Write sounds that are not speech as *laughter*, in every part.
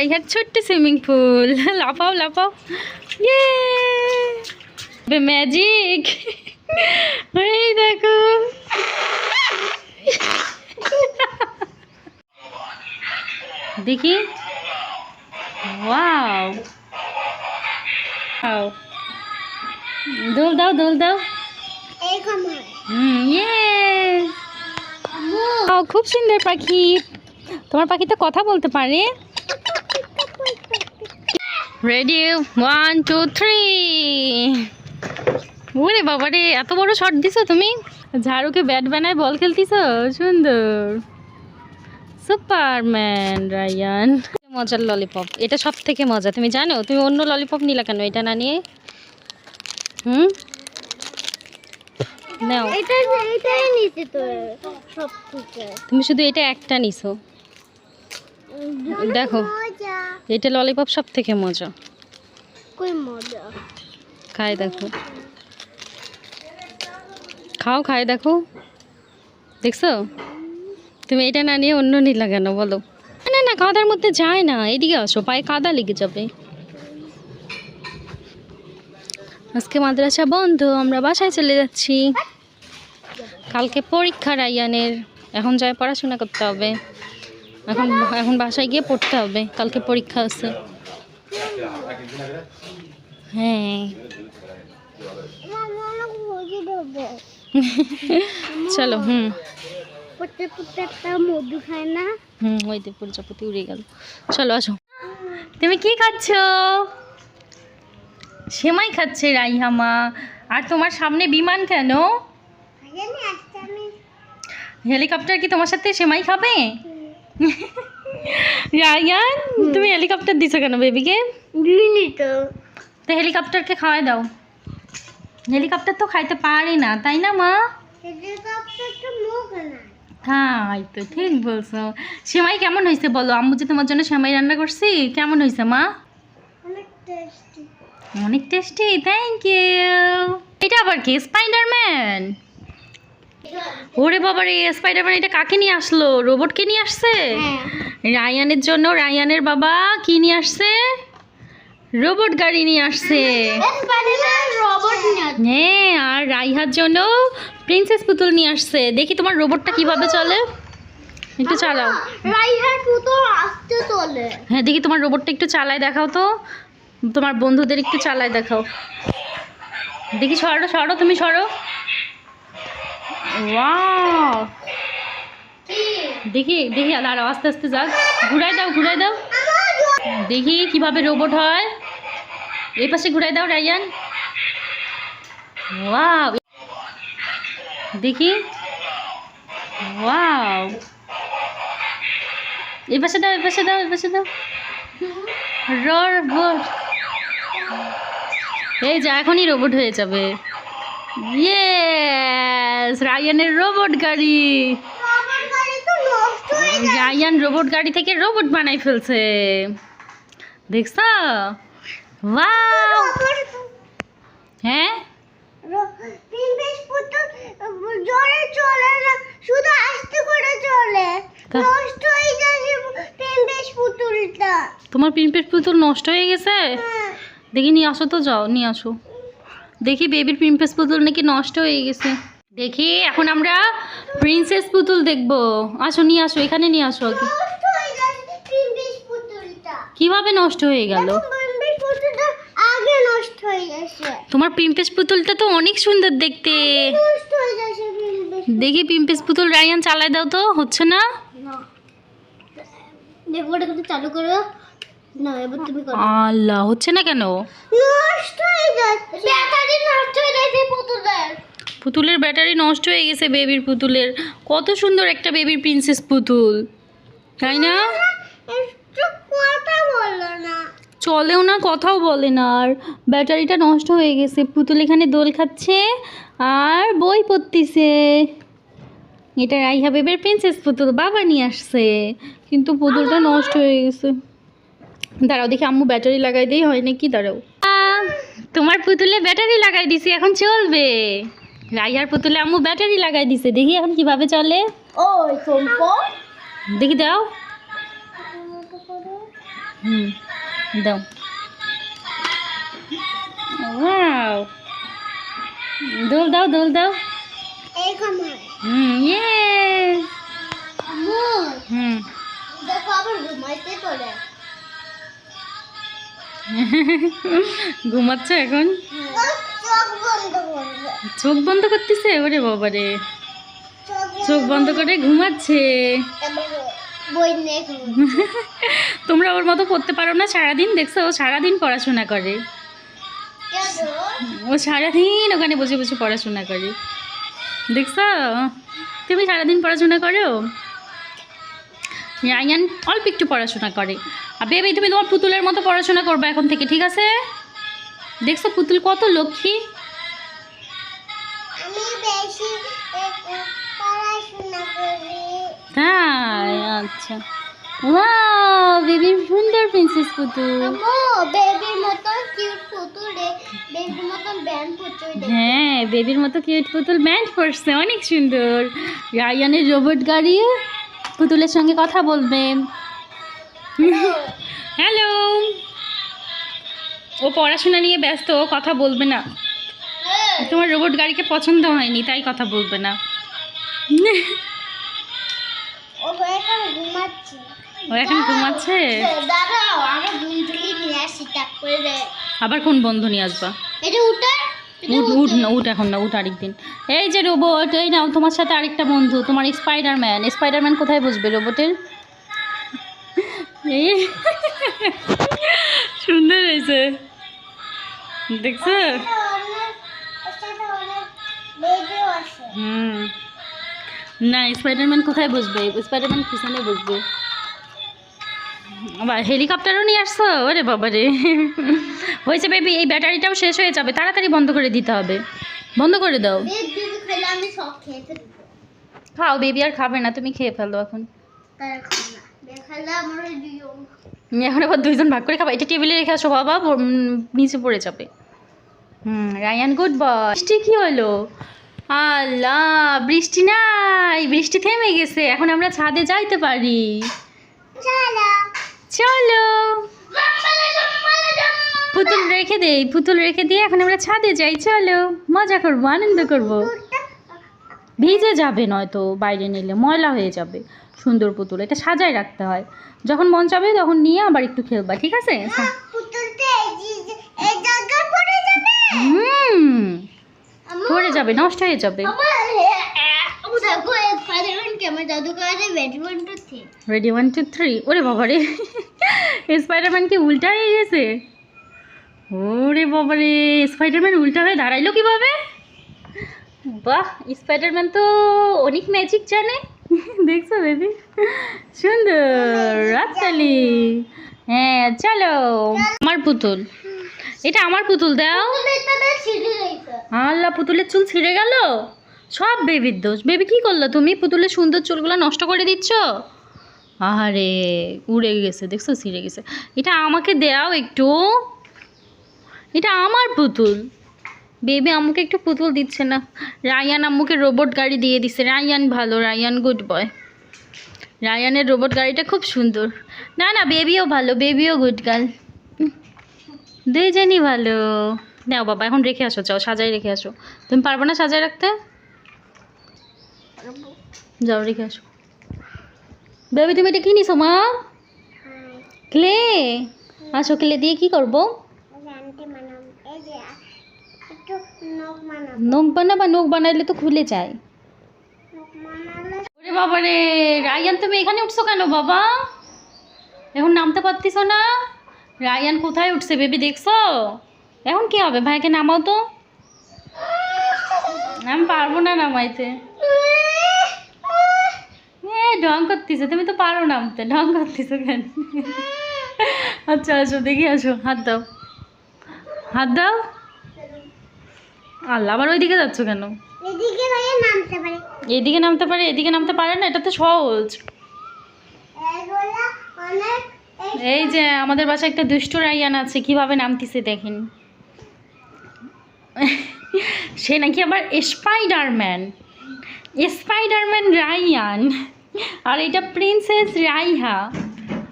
রাইহার ছোট্ট swimming pool লাফাও লাফাও ইয়ে magic এই দেখো দেখি ওয়াও দোল দাও দোল দাও হুম ইয়ে খুব সুন্দর পাখি তোমার পাখি তো কথা বলতে পারে রেডি ওয়ান টু থ্রি ওরে বাবা রে এত বড় শট দিছো তুমি? ঝাড়ুকে ব্যাট বানায় বল খেলতিছ? সুন্দর। সুপারম্যান রায়ান মজার ললিপপ এটা সব থেকে মজা। তুমি জানো তুমি অন্য ললিপপ নিলা কেন এটা না নিয়ে? হুম? নাও। তুমি শুধু এটা একটা নিছো। দেখো এটা ললিপপ সব থেকে মজা। কই মজা? খাই দেখো। খাও খাই দেখো। দেখছ? তুমি এটা না নিয়ে অন্য নিলা কেন বলো। না না কাদার মধ্যে যায় না এদিকে আসো পায়ে কাদা লেগে যাবে। আজকে মাদ্রাসা বন্ধ আমরা বাসায় চলে যাচ্ছি। কালকে পরীক্ষা রাইয়ানের এখন যায় পড়াশোনা করতে হবে। এখন এখন বাসায় গিয়ে পড়তে হবে। কালকে পরীক্ষা আছে। হ্যাঁ। *laughs* চলো হুম। হুম ওই যে প্রজাপতি উড়ে গেল। চলো আসো। তুমি কি খাচ্ছ? সেমাই খাচ্ছে রাইহামা আর তোমার সামনে বিমান কেন? হেলিকপ্টার কি তোমার সাথে সেমাই খাবে? রায়ান তুমি হেলিকপ্টার দিছো কেন বেবিকে দিইনি তো। তো হেলিকপ্টারকে খাওয়াই দাও। হেলিকপ্টার তো খাইতে পারে না তাই না মা? হ্যাঁ তো ঠিক বলছো। সেমাই কেমন হয়েছে বলো? আম্মু যে তোমার জন্য সেমাই রান্না করছি কেমন হয়েছে মা? অনেক টেস্টি অনেক টেস্টি থ্যাংক ইউ এটা আবার কি? স্পাইডারম্যান ওরে বাবা রে স্পাইডারম্যান এটা কাকে নিয়ে আসলো? রোবটকে নিয়ে আসছে? হ্যাঁ। রায়ানের জন্য রায়ানের বাবা কি নিয়ে আসছে? রোবট গাড়ি নিয়ে আসছে। স্পাইডারম্যান রোবট নিয়ে হ্যাঁ আর রাইহার জন্য প্রিন্সেস পুতুল নিয়ে আসছে। দেখি তোমার রোবটটা কীভাবে চলে? একটু চালাও। রাইহার তো আসতে চলে। হ্যাঁ দেখি তোমার রোবটটা একটু চালায় দেখাও তো। তোমার বন্ধুদের একটু চালায় দেখাও। দেখি সরো সরো তুমি সরো। ওয়াও দেখি দেখি আর আস্তে আস্তে যাক। ঘুরাই দাও ঘুরাই দাও। দেখি কীভাবে রোবট হয়। এই পাশে ঘুরাই দাও রাইয়ান ওয়াও দেখি। ওয়াও এই পাশে দাও, এই পাশে দাও, এই পাশে দাও। রোবট এই যা, এখনই রোবট হয়ে যাবে। ইয়েস রায়ানের রোবট গাড়ি। রায়ান রোবট গাড়ি থেকে রোবট বানাই ফেলছে। দেখছ? হ্যাঁ? তিন বেশ পুতুল জোরে চলে না শুধু আস্তে করে চলে। নষ্ট হয়ে যাচ্ছে তিন পুতুলটা। তোমার প্রিন্টেড পুতুল নষ্ট হয়ে গেছে? হ্যাঁ। দেখি নিয়ে আসো তো যাও নিয়ে আসো। দেখি বেবির প্রিন্সেস পুতুল নাকি নষ্ট হয়ে গেছে। দেখি এখন আমরা প্রিন্সেস পুতুল দেখব। আসো নিয়ে আসো এখানে নিয়ে আসো আগে। কীভাবে নষ্ট হয়ে গেল? তোমার পিম্পেস পুতুলটা তো অনেক সুন্দর দেখতে। দেখি পিম্পেস পুতুল রায়ান চালায় দাও তো হচ্ছে না? না। দেখো ওটা কিন্তু চালু করো। না এবার তুমি করো। আল্লাহ হচ্ছে না কেন? নষ্ট হয়ে যাচ্ছে ব্যাটারি নষ্ট হয়ে যাচ্ছে পুতুলের পুতুলের ব্যাটারি নষ্ট হয়ে গেছে বেবির পুতুলের। কত সুন্দর একটা বেবির প্রিন্সেস পুতুল। তাই না? চলেও না কথাও বলে না আর। ব্যাটারিটা নষ্ট হয়ে গেছে। পুতুল এখানে দোল খাচ্ছে আর বই পড়তিছে। এটা রাইহা বেবের প্রিন্সেস পুতুল বাবা নিয়ে আসছে। কিন্তু পুতুলটা নষ্ট হয়ে গেছে। দাঁড়াও দেখি আম্মু ব্যাটারি লাগাই দিই হয় নাকি? দাঁড়াও। তোমার পুতুলে ব্যাটারি লাগাই দিছি এখন চলবে। রাইহার পুতুলে আম্মু ব্যাটারি লাগাই দিছে। দেখি এখন কীভাবে চলে। ওই সম্পদ দেখি দাও। হুম দাও। ওয়াও। দোল দাও দোল দাও। এরকম হুম মোর হুম। দেখো আবার ঘুমাইতে চলে *laughs* ঘুমাচ্ছ এখন? চোখ বন্ধ করতেছে? ওরে বাবারে। চোখ বন্ধ করে ঘুমাচ্ছে। *laughs* তোমরা ওর মতো পড়তে পারো না সারাদিন দেখছ? ও সারাদিন পড়াশোনা করে। ও সারাদিন ওখানে বসে বসে পড়াশোনা করে। দেখছ? তুমি সারাদিন পড়াশোনা করো? রায়ান অল্প একটু পড়াশোনা করে। আর বেবি তুমি তোমার পুতুলের মতো পড়াশোনা করবে এখন থেকে ঠিক আছে? দেখছ পুতুল কত লক্ষ্মী? তাই আচ্ছা। ওয়াও সুন্দর প্রিন্সেস পুতুল। বেবির মতন কিউট পুতুলে বেবির মতন ব্যান্ড পুতুল হ্যাঁ বেবির মতো কিউট পুতুল ব্যান্ড অনেক সুন্দর। রায়ানের রোবট গাড়ি পুতুলের সঙ্গে কথা বলবে। হ্যালো ও পড়াশোনা নিয়ে ব্যস্ত ও কথা বলবে না। তোমার রোবট গাড়িকে পছন্দ হয়নি তাই কথা বলবে না। ও এখন ঘুমাচ্ছে। আবার কোন বন্ধু নিয়ে আসবা? উঠ উঠ না উঠ এখন না উঠ আরেকদিন। এই যে রোবট এই নাও তোমার সাথে আরেকটা বন্ধু তোমার স্পাইডারম্যান স্পাইডারম্যান কোথায় বসবে রোবটের এই। সুন্দর হয়েছে। দেখছ? হুম। না স্পাইডারম্যান কোথায় বসবে? স্পাইডারম্যান পিছনে বসবে। আবার হেলিকপ্টারও নিয়ে আসছো? ওরে বাবা রে হয়েছে বেবি এই ব্যাটারিটাও শেষ হয়ে যাবে। তাড়াতাড়ি বন্ধ করে দিতে হবে। বন্ধ করে দাও। খাও বেবি আর খাবে না। তুমি খেয়ে ফেলো এখন। এখন আবার দুইজন ভাগ করে খাবা। এটা টেবিলে রেখে আসো বাবা নিচে পড়ে যাবে। হুম রায়ান গুড বয় বৃষ্টি কি হলো? আল্লাহ বৃষ্টি নাই। বৃষ্টি থেমে গেছে। এখন আমরা ছাদে যাইতে পারি। চলো। চলো। পুতুল রেখে দেই পুতুল রেখে দিয়ে এখন আমরা ছাদে যাই। চলো মজা করব আনন্দ করব। ভিজে যাবে নয়তো বাইরে নিলে ময়লা হয়ে যাবে। সুন্দর পুতুল এটা সাজায় রাখতে হয়। যখন মন চাবে তখন নিয়ে আবার একটু খেলবা ঠিক আছে পুতুলতে এই যে- এই জায়গায় পড়ে যাবে হুম। পড়ে যাবে নষ্ট হয়ে যাবে। রেডি ওয়ান টু থ্রি ওরে বাবা রে স্পাইডারম্যান কি উল্টা হয়ে গেছে? ওরে বাবা রে স্পাইডারম্যান উল্টা হয়ে দাঁড়াইলো কীভাবে? বাহ স্পাইডারম্যান তো অনেক ম্যাজিক জানে। দেখছ বেবি সুন্দর রাতালি হ্যাঁ চলো। আমার পুতুল। এটা আমার পুতুল, দাও। আল্লাহ, পুতুলের চুল ছিঁড়ে গেল? সব বেবির দোষ। বেবি কি করল? তুমি পুতুলের সুন্দর চুলগুলো নষ্ট করে দিচ্ছ? আরে উড়ে গেছে, দেখছ? ছিঁড়ে গেছে। এটা আমাকে দেও একটু। এটা আমার পুতুল। বেবি আম্মুকে একটু পুতুল দিচ্ছে না। রায়ান আম্মুকে রোবট গাড়ি দিয়ে দিচ্ছে রায়ান ভালো, রায়ান গুড বয়। রায়ানের রোবট গাড়িটা খুব সুন্দর। না না, বেবিও ভালো, বেবিও গুড গার্ল। দুইজনই ভালো। নাও বাবা, এখন রেখে আসো চাও সাজাই রেখে আসো। তুমি পারবে না সাজাই রাখতে? যাও, রেখে আসো। বেবি, তুমি এটা কি নিছো, মা? ক্লে, আসো ক্লে, দিয়ে কি করব? নখ বানাবা, নখ বানাইলে তো খুলে যায়। বাবা রে রায়ান, তুমি এখানে উঠছো কেন বাবা? এখন নামতে পারতিস না? রায়ান কোথায় উঠছে বেবি দেখছ? এখন কি হবে? ভাইকে নামাও তো। আমি পারব না নামাইতে। ঢং করতেছো। তুমি তো পারো নামতে। ঢং করতেছো কেন? আচ্ছা আসো দেখি আসো। হাত দাও। হাত দাও। আল্লাহ আবার ওইদিকে যাচ্ছ কেন? এদিকে নামতে পারে। এদিকে নামতে পারে না? এটা তো সহজ। অনেক এই যে আমাদের বাসায় একটা দুষ্ট রাইয়ান আছে, কীভাবে নামতেছে দেখেন। সে নাকি আবার স্পাইডারম্যান স্পাইডারম্যান রাইয়ান। আর এটা প্রিন্সেস রাইহা।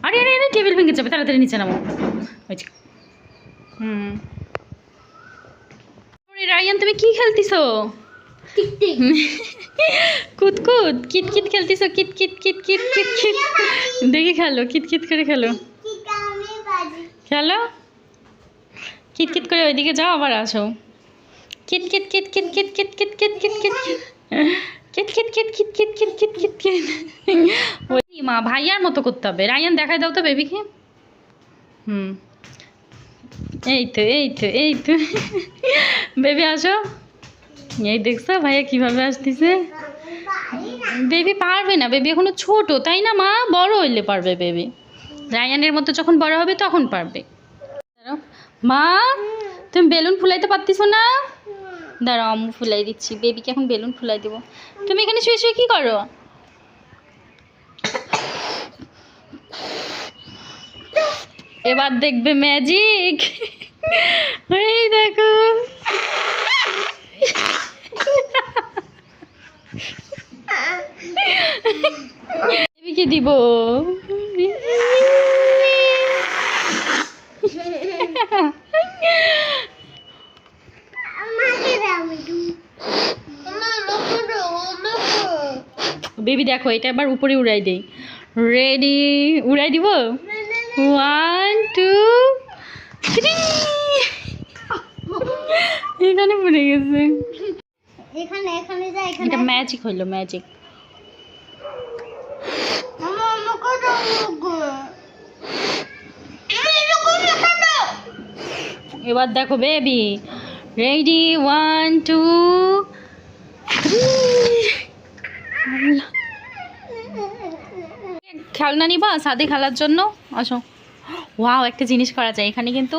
আরে আরে আরে টেবিল ভেঙে যাবে, তাড়াতাড়ি নিচে নামো। হুম। ওরে রায়ান তুমি কি খেলতিছো? টিক টিক কুত কুত কিট কিট খেলতিছো কিট কিট কিট কিট কিট কিট দেখি খেলো কিট করে খেলো। খেলো? কিট করে ওইদিকে যাও, আবার আসো। কিট কিট কিট কিট কিট কিট কিট কিট কিট কিট কিট কিট কিট। কিট কিট কিট কিট কিট কিট ওই মা, ভাইয়ার মতো করতে হবে। রায়ান দেখাই দাও তো বেবিকে। হুম। এই তো এই তো এই তো। বেবি, আসো। এই দেখছ, ভাইয়া কীভাবে আসতেছে? বেবি পারবে না, বেবি এখনও ছোট, তাই না মা? বড় হইলে পারবে বেবি। রায়ানের মতো যখন বড় হবে তখন পারবে। মা, তুমি বেলুন ফুলাইতে পারতিস না? দাঁড়াও, আম্মু ফুলাই দিচ্ছি, বেবিকে এখন বেলুন ফুলাই দেবো। তুমি এখানে শুয়ে শুয়ে কি করো? এবার দেখবে ম্যাজিক দেখো। বেবিকে দিব? বেবি দেখো এটা এবার উপরে উড়াই দেই। রেডি উড়াই দিব? ওয়ান টু থ্রি এখানে পড়ে গেছে। এখানে এখানে যা এখানে। এটা ম্যাজিক হইল ম্যাজিক মামা আমাকে দাও লোক আমি লোক দাও এবার দেখো বেবি রেডি ওয়ান টু খেলনা নিবা? সাদে খেলার জন্য? আসো। ওয়াও একটা জিনিস করা যায়। এখানে কিন্তু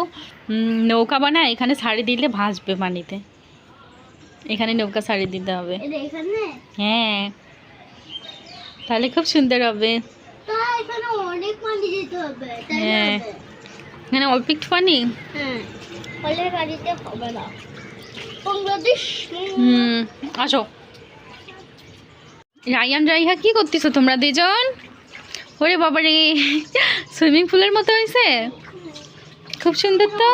নৌকা বানায় এখানে শাড়ি দিলে ভাসবে পানিতে এখানে নৌকা শাড়ি দিতে হবে। হ্যাঁ। তাহলে খুব সুন্দর হবে। হ্যাঁ। এখানে অল্প একটু পানি? হ্যাঁ হুম। আসো। রায়ান রাইহা কি করতেছো তোমরা দুজন? ওরে বাবা রে সুইমিং পুলের মতো হয়েছে খুব সুন্দর তো?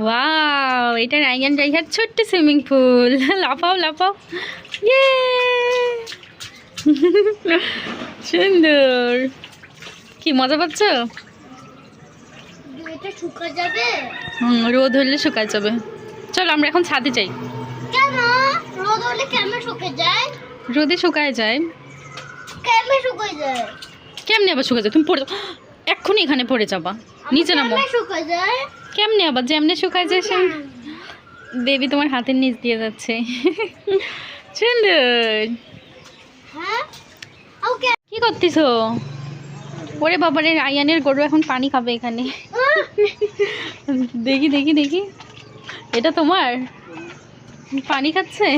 ওয়াও এটা রায়ান রাইহার ছোট্ট সুইমিং পুল। লাফাও লাফাও। ইয়ে! সুন্দর। কি মজা পাচ্ছ? রোদ হলে শুকায় যাবে। চলো আমরা এখন ছাদে যাই। রোদ শুকায় যায়? কেমন যায়? কেমনে আবার শুকায় যায়? তুমি পড়ে যাও। *gasps* এক্ষুনি এখানে পড়ে যাবা। নিচে নামো। কেমন আবার যেমনে শুকায় যায় সে। বেবি তোমার হাতের নিচ দিয়ে যাচ্ছে। *laughs* সুন্দর। কি করতেছো? ওরে বাবারে রায়ানের গরু এখন পানি খাবে এখানে। দেখি দেখি দেখি। এটা তোমার? পানি খাচ্ছে?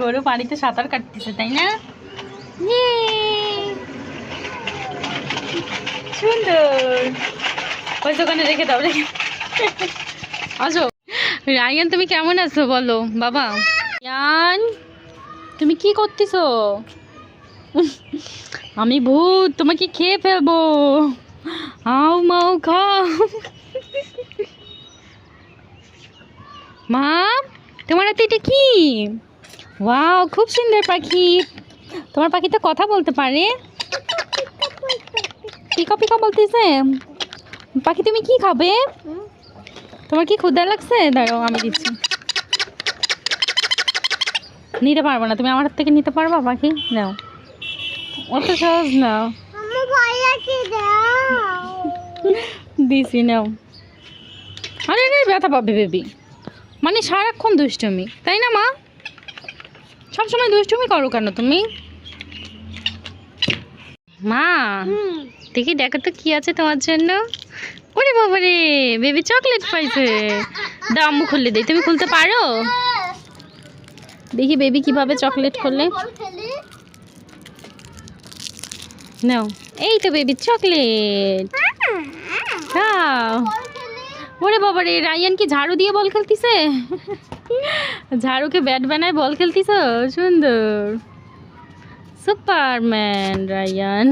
গরু পানিতে সাঁতার কাটতেছে তাই না? সুন্দর। ওই দোকানে রেখে দাও রেখে আসো। রায়ান তুমি কেমন আছো বলো? বাবা। রায়ান তুমি কি করতেছো? আমি ভূত, তোমাকে খেয়ে ফেলব। আও মাও খাও। মা, তোমার হাতে এটা কি? ওয়াও, খুব সুন্দর পাখি। তোমার পাখি তো কথা বলতে পারে। পিকা পিকা বলতেছে। পাখি, তুমি কি খাবে? তোমার কি ক্ষুদা লাগছে? দাঁড়াও, আমি দিচ্ছি। নিতে পারব না। তুমি আমার হাত থেকে নিতে পারবা পাখি নাও। অত সহজ নাও। দিছি নাও। আরে আরে ব্যথা পাবে বেবি। মানে সারাক্ষণ দুষ্টুমি তাই না মা? সবসময় দুষ্টুমি করো কেন তুমি? মা দেখি দেখো তো কি আছে তোমার জন্য। ওরে বাবা রে বেবি চকলেট পাইছে। আম্মু খুললে দিই। তুমি খুলতে পারো? দেখি বেবি কীভাবে চকলেট খেলি। নাও এই তো বেবি চকলেট। দাও বল ওরে বাবা রে রায়ান কি ঝাড়ু দিয়ে বল খেলতিছে? ঝাড়ুকে ব্যাট বানায় বল খেলতিছ? সুন্দর। Superman Ryan.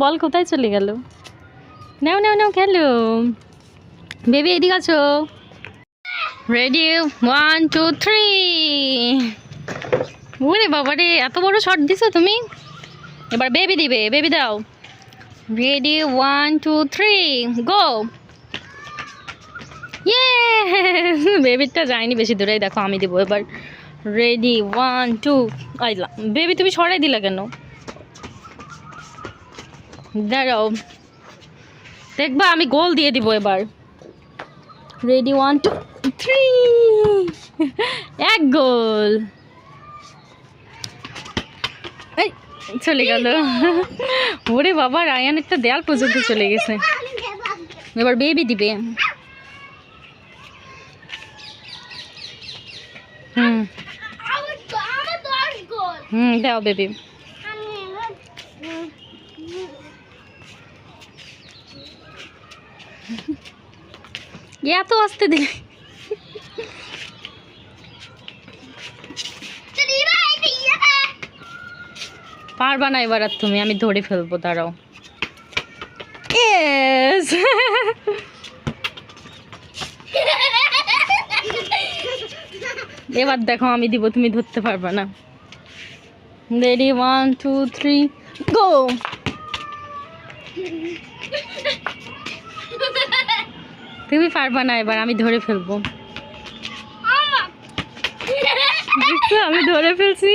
বল কোথায় চলে গেল? নাও নাও নাও খেলো। বেবি এদিকে আছো। রেডি ওয়ান টু থ্রি ওরে বাবা রে এত বড় শট দিছো তুমি? এবার বেবি দিবে বেবি দাও। Ready one two three go ইয়ে বেবিটা যায়নি বেশি দূরে, দেখো আমি দেবো। এবার রেডি ওয়ান টু আইলা বেবি তুমি সরাই দিলা কেন? দাঁড়াও। দেখবা আমি গোল দিয়ে দিব এবার। রেডি ওয়ান টু থ্রি এক গোল। চলে গেল। ওরে বাবা, রায়ান একটা দেয়াল পর্যন্ত চলে গেছে। এবার বেবি দিবে। হুম। হুম, দাও বেবি এত আসতে দিলে তো দিবা, এটা ইয়ে না। পারবা না এবার আর তুমি আমি ধরে ফেলব দাঁড়াও! এবার দেখো আমি দিব তুমি ধরতে পারবা না। Ready one two three go তুমি পারবা না এবার আমি ধরে ফেলব। আমি ধরে ফেলছি।